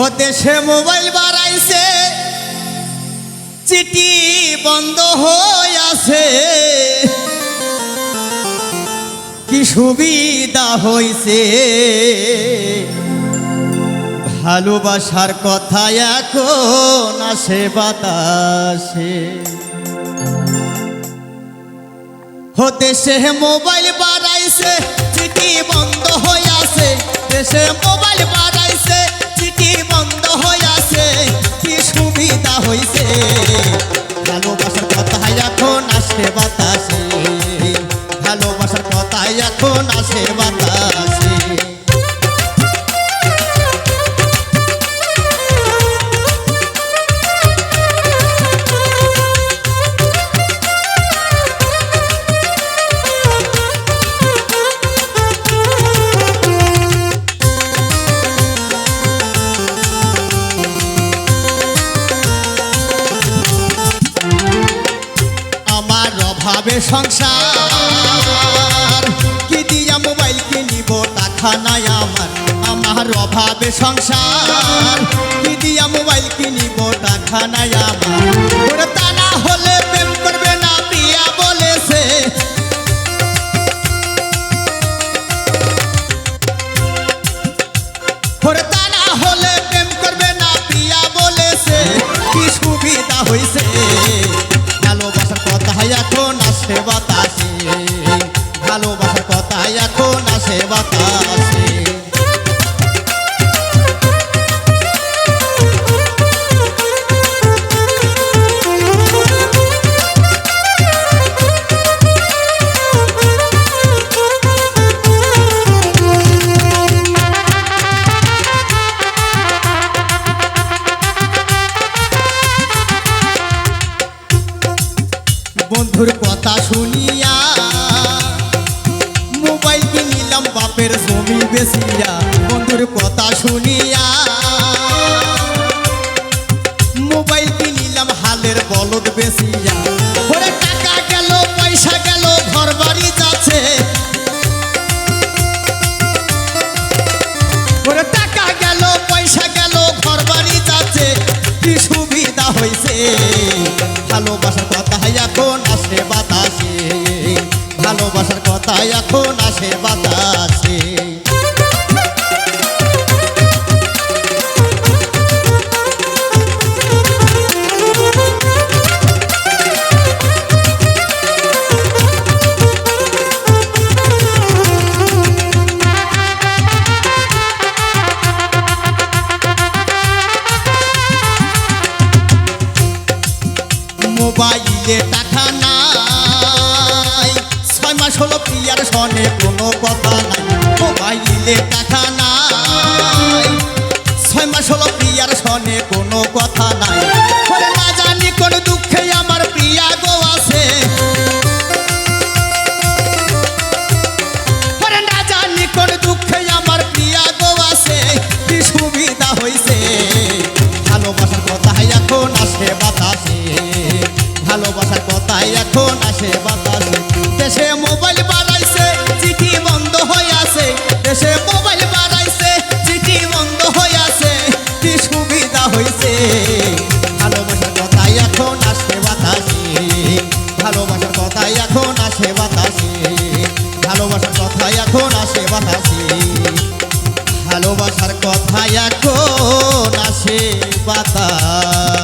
দেশে মোবাইল বাড়াইছে, চিঠি বন্ধ হয়ে আছে কি সুবিধা হইছে? ভালোবাসার কথা এখন আসে বাতাসে। হতে সে মোবাইল বাড়াইছে, চিঠি বন্ধ হয়ে আছে দেশে মোবাইল বাড়াইছে চিঠি বন্ধ হইয়াছে? কি সুবিধা হইছে? ভালোবাসার কথা এখন আসে বাতাসে। ভালোবাসার কথা এখন আসে বাতাসে। অভাবে সংসার? কি দিয়া মোবাইল কিনিব টাকা নাই আমার আমার অভাবে সংসার। কি দিয়া মোবাইল কিনিব টাকা নাই আমার। না বলেছে। না হলে না বলেছে। সুবিধা হইছে? ভালোবাসার কথা এখন আসে বাতাসে। ভালোবাসার কথা এখন আসে বাতাসে। বন্ধুর কথা শুনিয়া মোবাইল কিনিলাম, বাপের জমি বেশিয়া বন্ধুর কথা শুনিয়া মোবাইল কিনিলাম, হালের বলদ বেচিয়া। কথা এখন আসে বাতাসে। ভালোবাসার কথা এখন আসে বাতাসে। মাস হলো প্রিয়ার সনে কোনো কথা নাই। মোবাইলে টাকা নাই। ছয় মাস হলো প্রিয়ার সনে কোনো কথা নাই। আমার প্রিয়া আছে। আমার প্রিয়া আছে। সুবিধা হইছে। ভালোবাসার কথাই এখন আসে বাতাসে। ভালোবাসার কথাই এখন আসে বাতাসে। ভালোবাসার কথাই এখন আসে বাতাসে। ভালোবাসার কথা এখন আসে বাতাস।